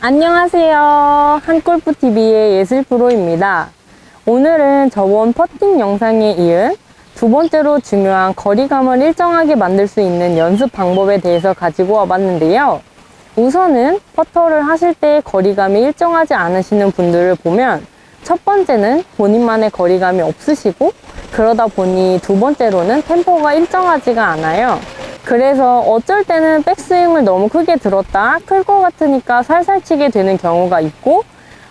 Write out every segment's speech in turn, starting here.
안녕하세요. 한골프TV의 예슬프로입니다. 오늘은 저번 퍼팅 영상에 이은 두 번째로 중요한 거리감을 일정하게 만들 수 있는 연습 방법에 대해서 가지고 와봤는데요. 우선은 퍼터를 하실 때 거리감이 일정하지 않으시는 분들을 보면 첫 번째는 본인만의 거리감이 없으시고 그러다 보니 두 번째로는 템포가 일정하지가 않아요. 그래서 어쩔 때는 백스윙을 너무 크게 들었다 클 것 같으니까 살살 치게 되는 경우가 있고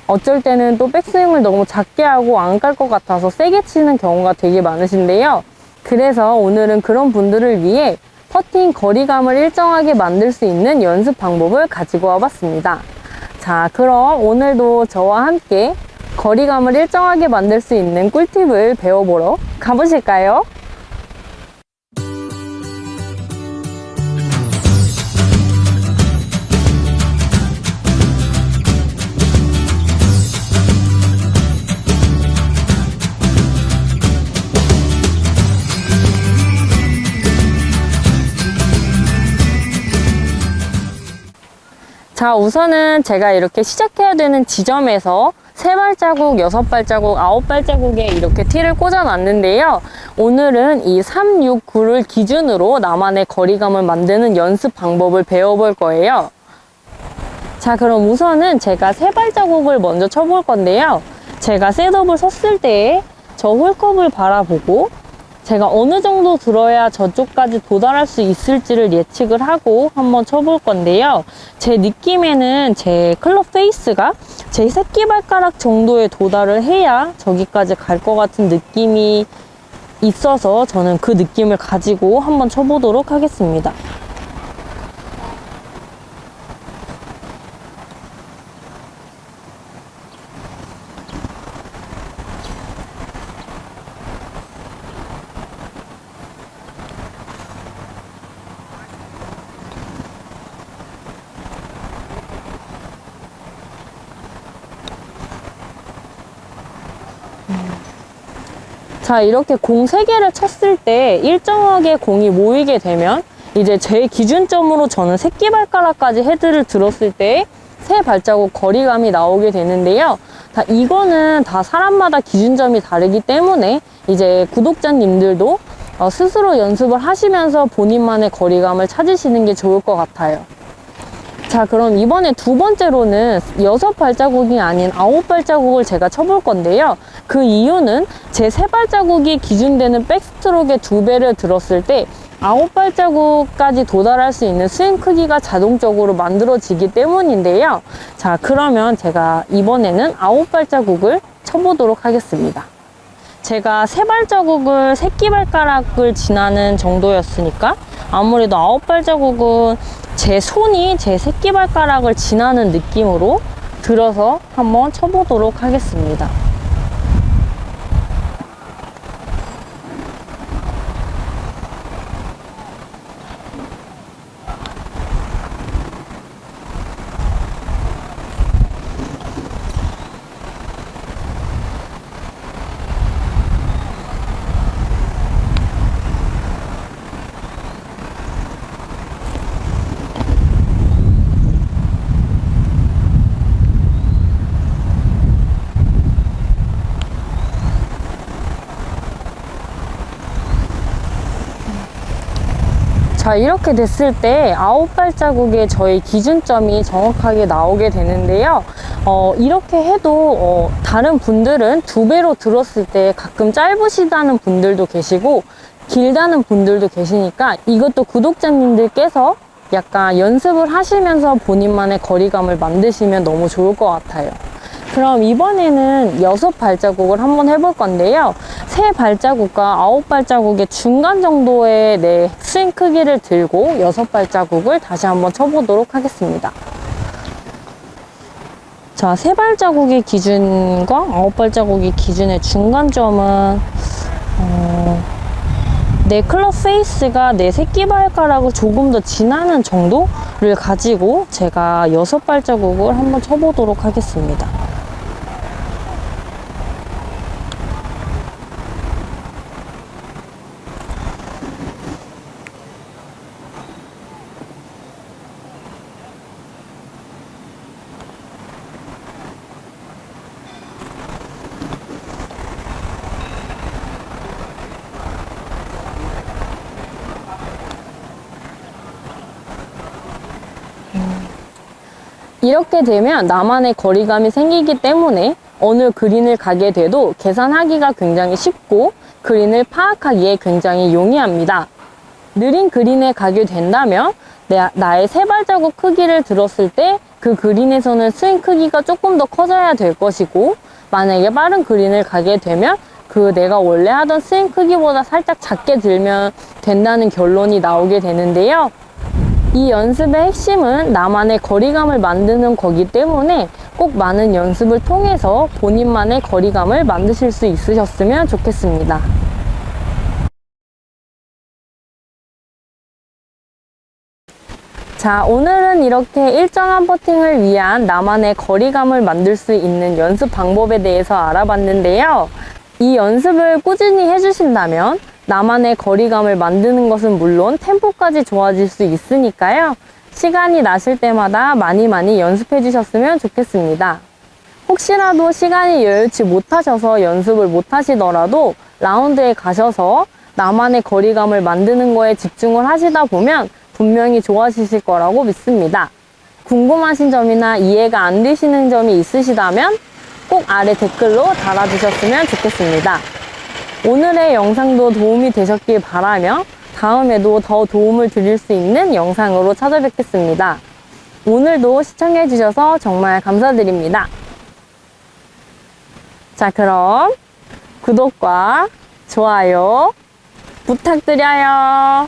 어쩔 때는 또 백스윙을 너무 작게 하고 안 깔 것 같아서 세게 치는 경우가 되게 많으신데요. 그래서 오늘은 그런 분들을 위해 퍼팅 거리감을 일정하게 만들 수 있는 연습 방법을 가지고 와봤습니다. 자, 그럼 오늘도 저와 함께 거리감을 일정하게 만들 수 있는 꿀팁을 배워보러 가보실까요? 자, 우선은 제가 이렇게 시작해야 되는 지점에서 세 발자국, 여섯 발자국, 아홉 발자국에 이렇게 티를 꽂아 놨는데요. 오늘은 이 3, 6, 9를 기준으로 나만의 거리감을 만드는 연습 방법을 배워볼 거예요. 자, 그럼 우선은 제가 세 발자국을 먼저 쳐볼 건데요. 제가 셋업을 섰을 때 저 홀컵을 바라보고 제가 어느 정도 들어야 저쪽까지 도달할 수 있을지를 예측을 하고 한번 쳐볼 건데요. 제 느낌에는 제 클럽 페이스가 제 새끼발가락 정도에 도달을 해야 저기까지 갈 것 같은 느낌이 있어서 저는 그 느낌을 가지고 한번 쳐보도록 하겠습니다. 자, 이렇게 공 3개를 쳤을 때 일정하게 공이 모이게 되면 이제 제 기준점으로 저는 새끼발가락까지 헤드를 들었을 때세 발자국 거리감이 나오게 되는데요. 다 이거는 다 사람마다 기준점이 다르기 때문에 이제 구독자님들도 어, 스스로 연습을 하시면서 본인만의 거리감을 찾으시는 게 좋을 것 같아요. 자, 그럼 이번에 두 번째로는 여섯 발자국이 아닌 아홉 발자국을 제가 쳐볼 건데요. 그 이유는 제 세 발자국이 기준되는 백스트로크의 두 배를 들었을 때 아홉 발자국까지 도달할 수 있는 스윙 크기가 자동적으로 만들어지기 때문인데요. 자, 그러면 제가 이번에는 아홉 발자국을 쳐보도록 하겠습니다. 제가 세 발자국을 새끼발가락을 지나는 정도였으니까 아무래도 아홉 발자국은 제 손이 제 새끼발가락을 지나는 느낌으로 들어서 한번 쳐보도록 하겠습니다. 자 이렇게 됐을 때 아홉 발자국의 저희 기준점이 정확하게 나오게 되는데요 어, 이렇게 해도 어, 다른 분들은 두 배로 들었을 때 가끔 짧으시다는 분들도 계시고 길다는 분들도 계시니까 이것도 구독자님들께서 약간 연습을 하시면서 본인만의 거리감을 만드시면 너무 좋을 것 같아요 그럼 이번에는 여섯 발자국을 한번 해볼 건데요. 세 발자국과 아홉 발자국의 중간 정도의 내 스윙 크기를 들고 여섯 발자국을 다시 한번 쳐보도록 하겠습니다. 자, 세 발자국의 기준과 아홉 발자국의 기준의 중간점은 어, 내 클럽 페이스가 내 새끼발가락을 조금 더 지나는 정도를 가지고 제가 여섯 발자국을 한번 쳐보도록 하겠습니다. 이렇게 되면 나만의 거리감이 생기기 때문에 어느 그린을 가게 돼도 계산하기가 굉장히 쉽고 그린을 파악하기에 굉장히 용이합니다. 느린 그린에 가게 된다면 내, 나의 세 발자국 크기를 들었을 때 그 그린에서는 스윙 크기가 조금 더 커져야 될 것이고 만약에 빠른 그린을 가게 되면 그 내가 원래 하던 스윙 크기보다 살짝 작게 들면 된다는 결론이 나오게 되는데요. 이 연습의 핵심은 나만의 거리감을 만드는 거기 때문에 꼭 많은 연습을 통해서 본인만의 거리감을 만드실 수 있으셨으면 좋겠습니다. 자, 오늘은 이렇게 일정한 퍼팅을 위한 나만의 거리감을 만들 수 있는 연습 방법에 대해서 알아봤는데요. 이 연습을 꾸준히 해주신다면 나만의 거리감을 만드는 것은 물론 템포까지 좋아질 수 있으니까요. 시간이 나실 때마다 많이 많이 연습해 주셨으면 좋겠습니다. 혹시라도 시간이 여유치 못하셔서 연습을 못하시더라도 라운드에 가셔서 나만의 거리감을 만드는 거에 집중을 하시다 보면 분명히 좋아지실 거라고 믿습니다. 궁금하신 점이나 이해가 안 되시는 점이 있으시다면 꼭 아래 댓글로 달아주셨으면 좋겠습니다. 오늘의 영상도 도움이 되셨길 바라며 다음에도 더 도움을 드릴 수 있는 영상으로 찾아뵙겠습니다. 오늘도 시청해주셔서 정말 감사드립니다. 자, 그럼 구독과 좋아요 부탁드려요.